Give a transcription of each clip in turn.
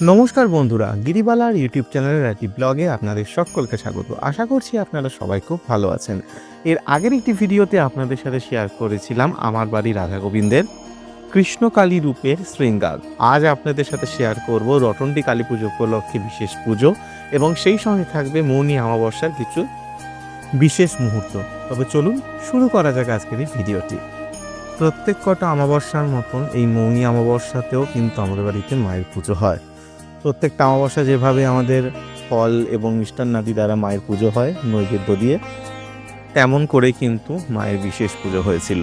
নমস্কার বন্ধুরা, গিরিবালার ইউটিউব চ্যানেলের একটি ব্লগে আপনাদের সকলকে স্বাগত। আশা করছি আপনারা সবাই খুব ভালো আছেন। এর আগের একটি ভিডিওতে আপনাদের সাথে শেয়ার করেছিলাম আমার বাড়ি রাধা গোবিন্দের কৃষ্ণকালী রূপের শৃঙ্গার। আজ আপনাদের সাথে শেয়ার করব রটন্ডি কালী পুজো উপলক্ষে বিশেষ পুজো এবং সেই সঙ্গে থাকবে মৌনি অমাবস্যার কিছু বিশেষ মুহূর্ত। তবে চলুন শুরু করা যাক আজকের এই ভিডিওটি। প্রত্যেক কটা অমাবস্যার মতন এই মৌনি অমাবস্যাতেও কিন্তু আমাদের বাড়িতে মায়ের পুজো হয়। প্রত্যেকটা অমাবস্যা যেভাবে আমাদের ফল এবং মিষ্টান্নাদি দ্বারা মায়ের পুজো হয়, নৈবেদ্য দিয়ে, তেমন করে কিন্তু মায়ের বিশেষ পুজো হয়েছিল।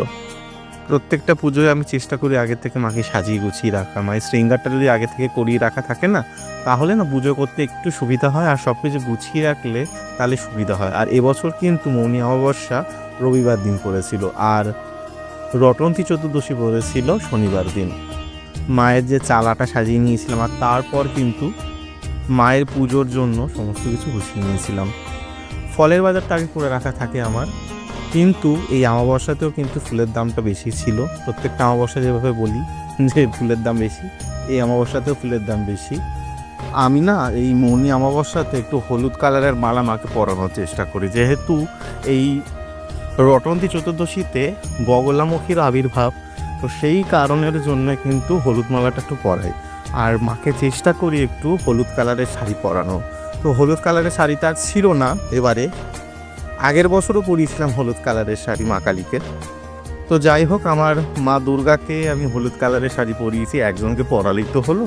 প্রত্যেকটা পুজোয় আমি চেষ্টা করি আগে থেকে মাকে সাজিয়ে গুছিয়ে রাখা। মায়ের শৃঙ্গারটা যদি আগে থেকে করিয়ে রাখা থাকে না, তাহলে না পুজো করতে একটু সুবিধা হয় আর সব কিছু গুছিয়ে রাখলে তাহলে সুবিধা হয়। আর এবছর কিন্তু মৌনি অমাবস্যা রবিবার দিন পড়েছিল আর রটন্তী চতুর্দশী পড়েছিল শনিবার দিন। মায়ের যে চালাটা সাজিয়ে নিয়েছিলাম আর তারপর কিন্তু মায়ের পুজোর জন্য সমস্ত কিছু গুছিয়ে নিয়েছিলাম। ফলের বাজারটা আগে করে রাখা থাকে আমার। কিন্তু এই অমাবস্যাতেও কিন্তু ফুলের দামটা বেশি ছিল। প্রত্যেকটা অমাবস্যা যেভাবে বলি যে ফুলের দাম বেশি, এই অমাবস্যাতেও ফুলের দাম বেশি। আমি না এই মৌনি অমাবস্যাতে একটু হলুদ কালারের মালা মাকে পরানোর চেষ্টা করি। যেহেতু এই রটন্তী চতুর্দশীতে বগলামুখীর আবির্ভাব তো সেই কারণের জন্য কিন্তু হলুদ মালাটা একটু পরাই। আর মাকে চেষ্টা করি একটু হলুদ কালারের শাড়ি পরানো তো হলুদ কালারের শাড়িটা আর ছিল না এবারে। আগের বছরও পরিয়েছিলাম হলুদ কালারের শাড়ি মা কালীকে। তো যাই হোক, আমার মা দুর্গাকে আমি হলুদ কালারের শাড়ি পরিয়েছি, একজনকে পরালেই তো হলো।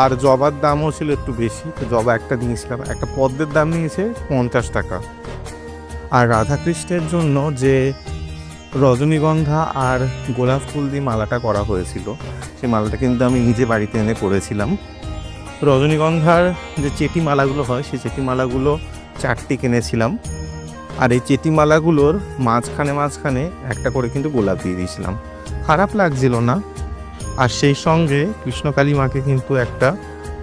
আর জবার দামও ছিল একটু বেশি, তো জবা একটা নিয়েছিলাম, একটা পদ্মের দাম নিয়েছে পঞ্চাশ টাকা। আর রাধাকৃষ্ণের জন্য যে রজনীগন্ধা আর গোলাপ ফুল দিয়ে মালাটা করা হয়েছিল। সেই মালাটা কিন্তু আমি নিজে বাড়িতে এনে করেছিলাম রজনীগন্ধার যে চেটি মালাগুলো হয়, সেই চেটি মালাগুলো চারটি কিনেছিলাম। আর এই চেটি মালাগুলোর মাঝখানে মাঝখানে একটা করে কিন্তু গোলাপ দিয়ে দিয়েছিলাম। খারাপ লাগছিল না। আর সেই সঙ্গে কৃষ্ণকালী মাকে কিন্তু একটা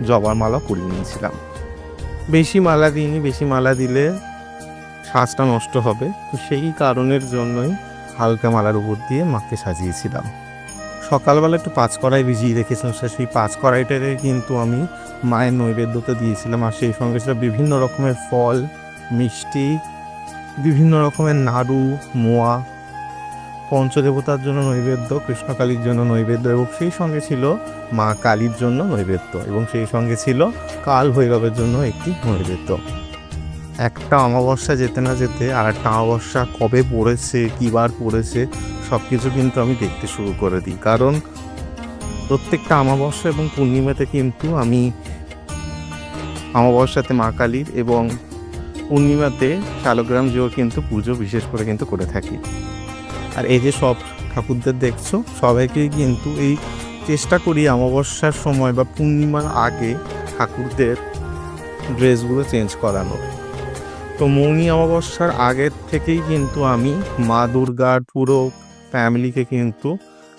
জবার মালা পরিয়ে নিয়েছিলাম। বেশি মালা দিইনি, বেশি মালা দিলে শ্বাসটা নষ্ট হবে। তো সেই কারণের জন্যই হালকা মালার উপর দিয়ে মাকে সাজিয়েছিলাম। সকালবেলা একটু পাঁচ কড়াই ভিজিয়ে রেখেছিলাম সেই পাঁচ কড়াইটারে কিন্তু আমি মায়ের নৈবেদ্যতে দিয়েছিলাম আর সেই সঙ্গে ছিল বিভিন্ন রকমের ফল, মিষ্টি, বিভিন্ন রকমের নাড়ু, মোয়া, পঞ্চদেবতার জন্য নৈবেদ্য, কৃষ্ণকালীর জন্য নৈবেদ্য এবং সেই সঙ্গে ছিল মা কালীর জন্য নৈবেদ্য এবং সেই সঙ্গে ছিল কাল ভৈরবের জন্য একটি নৈবেদ্য। একটা অমাবস্যা যেতে না যেতে আর একটা অমাবস্যা কবে পড়েছে কিবার পড়েছে সব কিছু কিন্তু আমি দেখতে শুরু করে দিই। কারণ প্রত্যেকটা অমাবস্যা এবং পূর্ণিমাতে কিন্তু আমি অমাবস্যাতে মা কালীর এবং পূর্ণিমাতে শালগ্রাম জিও কিন্তু পুজো বিশেষ করে কিন্তু করে থাকি। আর এই যে সব ঠাকুরদের দেখছ সবাইকেই কিন্তু এই চেষ্টা করি অমাবস্যার সময় বা পূর্ণিমার আগে ঠাকুরদের ড্রেসগুলো চেঞ্জ করানো তো মৌনি অমাবস্যার আগের থেকেই কিন্তু আমি মা দুর্গার পুরো ফ্যামিলিকে কিন্তু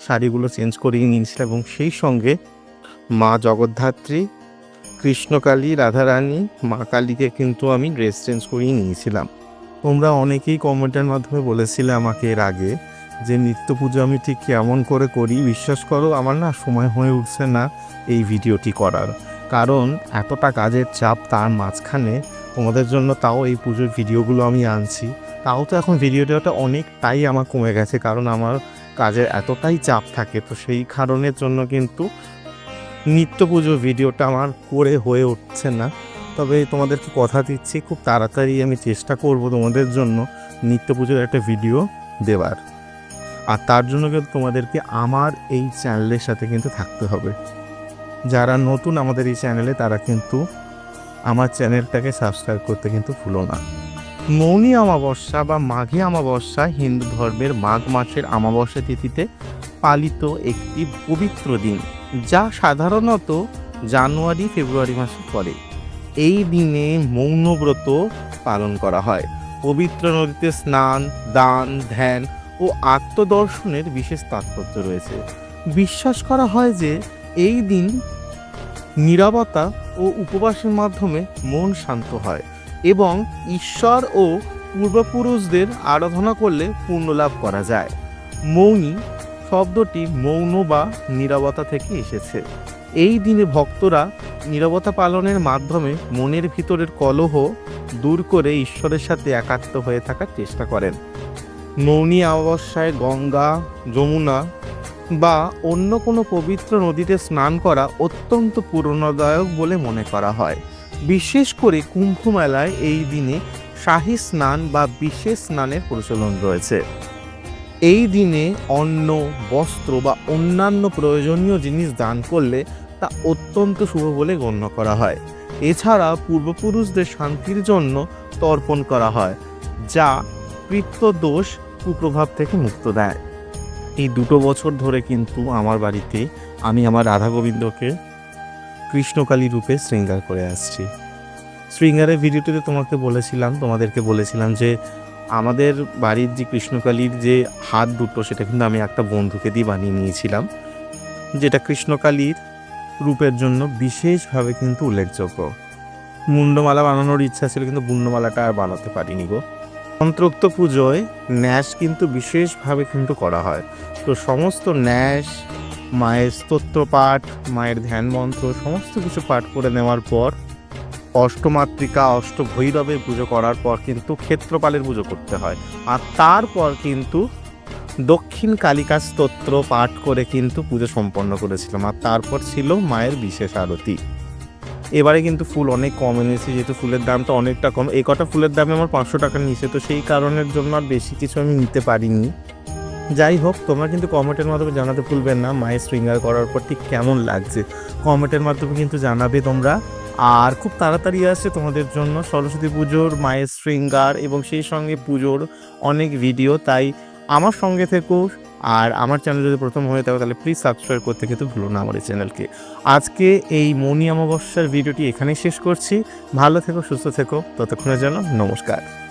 শাড়িগুলো চেঞ্জ করিয়ে নিয়েছিলাম এবং সেই সঙ্গে মা জগদ্ধাত্রী, কৃষ্ণকালী, রাধারানী, মা কালীকে কিন্তু আমি ড্রেস চেঞ্জ করিয়ে নিয়েছিলাম। তোমরা অনেকেই কমেন্টের মাধ্যমে বলেছিলে আমাকে এর আগে যে নিত্য পুজো আমি ঠিক কেমন করে করি, বিশ্বাস করো আমার না সময় হয়ে উঠছে না এই ভিডিওটি করার। কারণ এতটা কাজের চাপ তার মাঝখানে তোমাদের জন্য তাও এই পুজোর ভিডিওগুলো আমি আনছি। তাও তো এখন ভিডিও দেওয়াটা অনেকটাই আমার কমে গেছে, কারণ আমার কাজের এতটাই চাপ থাকে। তো সেই কারণের জন্য কিন্তু নিত্য পুজো ভিডিওটা আমার করে হয়ে উঠছে না। তবে তোমাদেরকে কথা দিচ্ছি, খুব তাড়াতাড়ি আমি চেষ্টা করব তোমাদের জন্য নিত্য পুজোর একটা ভিডিও দেওয়ার। আর তার জন্য কিন্তু তোমাদেরকে আমার এই চ্যানেলের সাথে কিন্তু থাকতে হবে। যারা নতুন আমাদের এই চ্যানেলে তারা কিন্তু আমার চ্যানেলটাকে সাবস্ক্রাইব করতে কিন্তু ভুলো না। মৌনী অমাবস্যা বা মাঘী অমাবস্যা হিন্দু ধর্মের মাঘ মাসের অমাবস্যা তিথিতে পালিত একটি পবিত্র দিন, যা সাধারণত জানুয়ারি, ফেব্রুয়ারি মাসে পড়ে। এই দিনে মৌনব্রত পালন করা হয়। পবিত্র নদীতে স্নান, দান, ধ্যান ও আত্মদর্শনের বিশেষ তাৎপর্য রয়েছে। বিশ্বাস করা হয় যে এই দিন নীরবতা ও উপবাসের মাধ্যমে মন শান্ত হয় এবং ঈশ্বর ও পূর্বপুরুষদের আরাধনা করলে পুণ্য লাভ করা যায়। মৌনী শব্দটি মৌন বা নীরবতা থেকে এসেছে। এই দিনে ভক্তরা নীরবতা পালনের মাধ্যমে মনের ভিতরের কলহ দূর করে ঈশ্বরের সাথে একাত্ম হয়ে থাকার চেষ্টা করেন। মৌনী অমাবস্যায় গঙ্গা, যমুনা বা অন্য কোনো পবিত্র নদীতে স্নান করা অত্যন্ত পূর্ণদায়ক বলে মনে করা হয়। বিশেষ করে কুম্ভ মেলায় এই দিনে শাহী স্নান বা বিশেষ স্নানের প্রচলন রয়েছে। এই দিনে অন্ন, বস্ত্র বা অন্যান্য প্রয়োজনীয় জিনিস দান করলে তা অত্যন্ত শুভ বলে গণ্য করা হয়। এছাড়া পূর্বপুরুষদের শান্তির জন্য তর্পণ করা হয়, যা পিত্তদোষ কুপ্রভাব থেকে মুক্ত দেয়। এই দুটো বছর ধরে কিন্তু আমার বাড়িতে আমি আমার রাধা গোবিন্দকে কৃষ্ণকালী রূপে শৃঙ্গার করে আসছি। শৃঙ্গারের ভিডিওটিতে তোমাকে বলেছিলাম, তোমাদেরকে বলেছিলাম যে আমাদের বাড়ির যে কৃষ্ণকালীর যে হাত দুটো, সেটা কিন্তু আমি একটা বন্ধুকে দিয়ে বানিয়ে নিয়েছিলাম, যেটা কৃষ্ণকালীর রূপের জন্য বিশেষভাবে কিন্তু উল্লেখযোগ্য। মুন্ডমালা বানানোর ইচ্ছা ছিল কিন্তু মুন্ডমালাটা আর বানাতে পারিনি গো। মন্ত্রোক্ত পুজোয় ন্যাস কিন্তু বিশেষভাবে কিন্তু করা হয়। তো সমস্ত ন্যাস, মায়ের স্তোত্র পাঠ মায়ের ধ্যান মন্ত্র সমস্ত কিছু পাঠ করে নেওয়ার পর অষ্টমাতৃকা, অষ্টভৈরবের পুজো করার পর কিন্তু ক্ষেত্রপালের পুজো করতে হয়। আর তারপর কিন্তু দক্ষিণ কালিকা স্তোত্র পাঠ করে কিন্তু পুজো সম্পন্ন করেছিলাম। আর তারপর ছিল মায়ের বিশেষ আরতি। এবারে কিন্তু ফুল অনেক কম এনেছি, যেহেতু ফুলের দামটা অনেকটা কম। এই কটা ফুলের দামে আমার পাঁচশো টাকা নিয়েছে তো সেই কারণের জন্য আর বেশি কিছু আমি নিতে পারিনি। যাই হোক, তোমরা কিন্তু কমেন্টের মাধ্যমে জানাতে ভুলবেন না, মায়ের শৃঙ্গার করার পর ঠিক কেমন লাগছে। কমেন্টের মাধ্যমে কিন্তু জানাবে তোমরা। আর খুব তাড়াতাড়ি আসছে তোমাদের জন্য সরস্বতী পুজোর মায়ের শৃঙ্গার এবং সেই সঙ্গে পুজোর অনেক ভিডিও, তাই আমার সঙ্গে থেকো। আর আমার চ্যানেল যদি প্রথম হয়ে থাকে, তাহলে প্লিজ সাবস্ক্রাইব করতে কিন্তু ভুলো না আমার এই চ্যানেলকে আজকে এই মনি অমাবস্যার ভিডিওটি এখানেই শেষ করছি। ভালো থেকো, সুস্থ থেকো। ততক্ষণের জন্য নমস্কার।